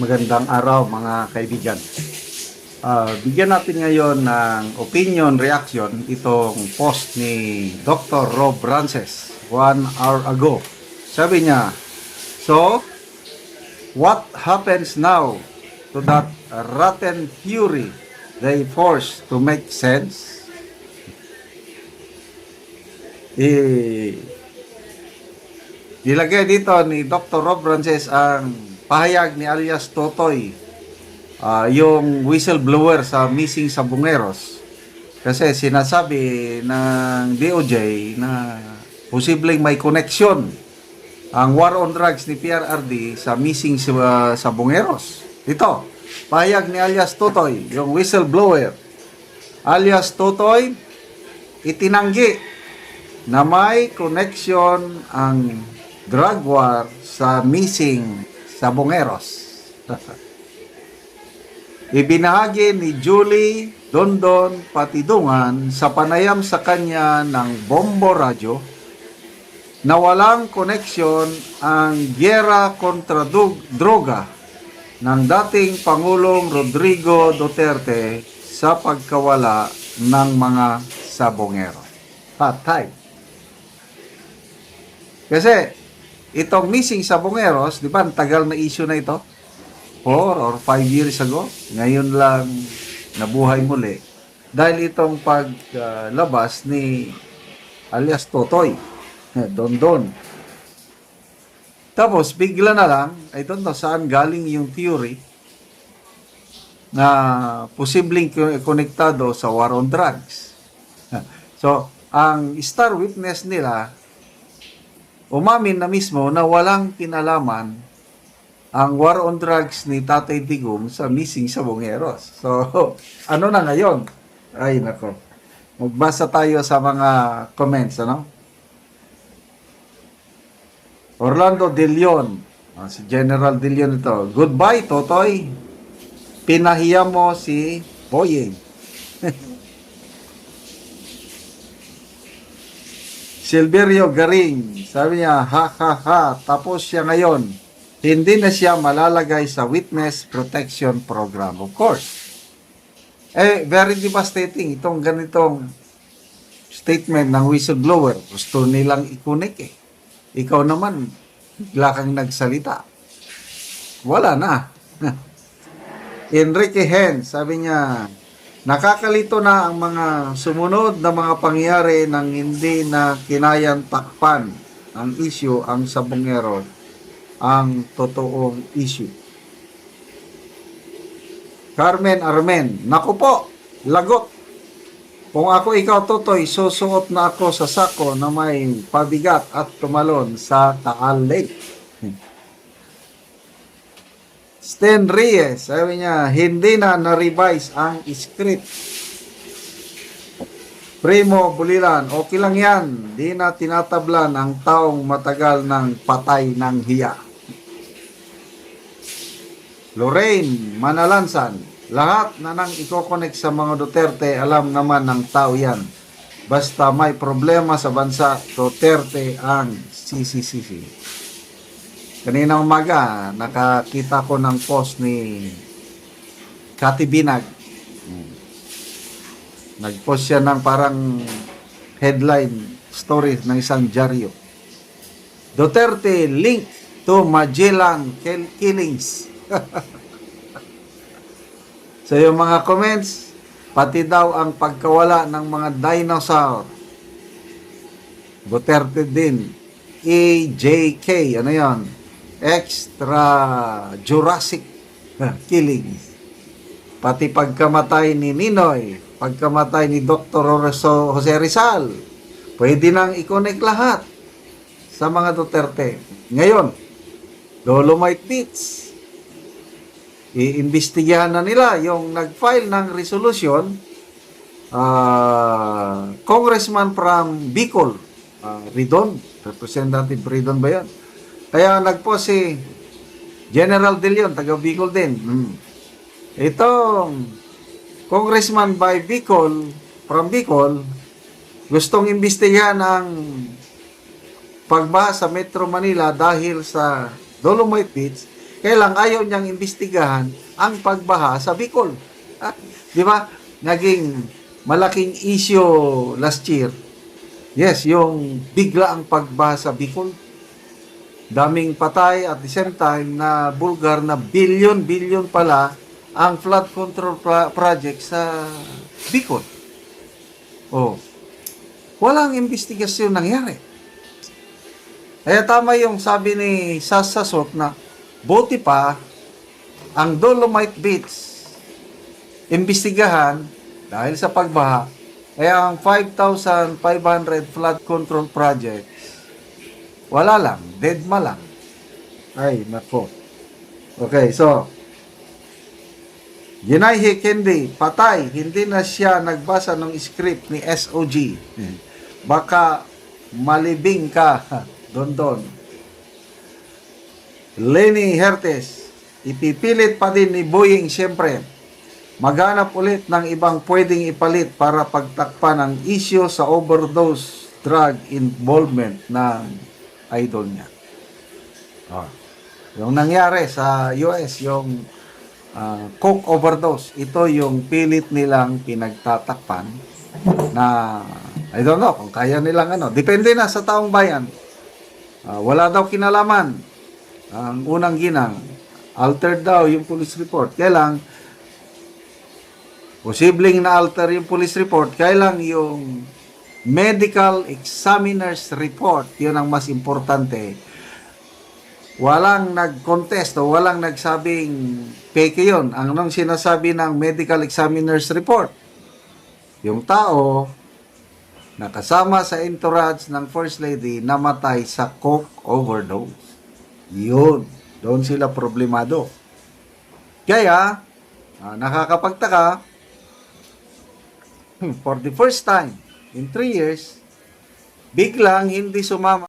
Magandang araw mga kaibigan. Ah, bigyan natin ngayon ng opinion reaction itong post ni Dr. Rob Rances one hour ago. Sabi niya, So, what happens now to that rotten theory they forced to make sense? Eh, Nilagay dito ni Dr. Rob Rances ang pahayag ni alias Totoy, ah, yung whistleblower sa missing sa Bungeros. Kasi sinasabi ng DOJ na posibleng may connection ang war on drugs ni PRRD sa missing sa, sa Bungeros. Ito, pahayag ni alias Totoy, yung whistleblower. Alias Totoy, itinanggi na may connection ang drug war sa missing sa Bongeros. Ibinahagi ni Julie Dondon Patidungan sa panayam sa kanya ng Bombo Radio na walang koneksyon ang gyera kontra droga ng dating Pangulong Rodrigo Duterte sa pagkawala ng mga sabongero. Patay. Kasi itong missing sabongeros, di ba, ang tagal na issue na ito? Four or five years ago. Ngayon lang nabuhay muli. Dahil itong paglabas ni alias Totoy. Don Don. Tapos, bigla na lang, I don't know saan galing yung theory na posibleng konektado sa war on drugs. So, ang star witness nila, umamin na mismo na walang kinalaman ang war on drugs ni Tatay Digong sa missing sa Bongeros. So, ano na ngayon? Ay, nako. Magbasa tayo sa mga comments, ano? Orlando De Leon. Ah, si General De Leon ito. Goodbye, Totoy. Pinahiya mo si Boyeng. Silverio Garing, sabi niya, ha ha ha, tapos siya ngayon. Hindi na siya malalagay sa Witness Protection Program. Of course. Eh, very devastating itong ganitong statement ng whistleblower. Gusto nilang ikunik eh. Ikaw naman, bigla kang nagsalita. Wala na. Enrique Hen, sabi niya, nakakalito na ang mga sumunod na mga pangyayari ng hindi na kinayang takpan ang issue ang sabongero ang totoong issue. Carmen Armen, naku po, lagot. Kung ako ikaw totoy, susuot na ako sa sako na may pabigat at tumalon sa Taal Lake. Stan Reyes, sabi niya, hindi na na-revise ang script. Primo Bulilan, okay lang yan. Di na tinatablan ang taong matagal ng patay ng hiya. Lorraine Manalansan, lahat na nang ikokonek sa mga Duterte, alam naman ng tao yan. Basta may problema sa bansa, Duterte ang CCCC. Kanina umaga, nakakita ko ng post ni Kati Binag. Nag-post siya ng parang headline story ng isang dyaryo. Duterte link to Magellan kill- killings. so yung mga comments, pati daw ang pagkawala ng mga dinosaur. Duterte din. EJK, ano yon? Extra Jurassic killings. Pati pagkamatay ni Ninoy, pagkamatay ni Dr. Jose Rizal, pwede nang i-connect lahat sa mga Duterte. Ngayon, Dolomite Beach, iimbestigahan na nila yung nag-file ng resolution ah, Congressman from Bicol, ah, Ridon, Representative Ridon ba yan? Kaya nagpost si General De Leon, taga Bicol din. Hmm. Itong Congressman by Bicol, from Bicol, gustong imbestigahan ang pagbaha sa Metro Manila dahil sa Dolomite Beach Kaya lang ayaw niyang imbestigahan ang pagbaha sa Bicol. Ah, di ba? Naging malaking issue last year. Yes, yung bigla ang pagbaha sa Bicol. Daming patay at the same time na bulgar na billion-billion pala ang flood control pra- project sa Bicol. Oh. Walang investigasyon nangyari. Kaya tama yung sabi ni Sasasot na buti pa ang Dolomite Beach imbestigahan dahil sa pagbaha kaya ang 5,500 flood control projects wala lang, deadma lang. Ay, nako. Okay, so Ginay Hikendi, patay. Hindi na siya nagbasa ng script ni SOG. Baka malibing ka, Don Don. Lenny Hertes, ipipilit pa din ni Boying siyempre. Maghanap ulit ng ibang pwedeng ipalit para pagtakpan ang issue sa overdose drug involvement ng idol niya. Ah. Yung nangyari sa US, yung ah, coke overdose, ito yung pilit nilang pinagtatakpan na I don't know kung kaya nilang ano. Depende na sa taong bayan. Ah, wala daw kinalaman ang unang ginang. Altered daw yung police report. Kaya lang, posibleng na-alter yung police report. Kaya lang yung medical examiner's report, yun ang mas importante. Walang nag-contest o walang nagsabing fake yun. Ang anong sinasabi ng medical examiner's report? Yung tao nakasama sa entourage ng First Lady namatay sa coke overdose. Yun. Doon sila problemado. Kaya, ah, nakakapagtaka, hmm, for the first time in three years, biglang hindi sumama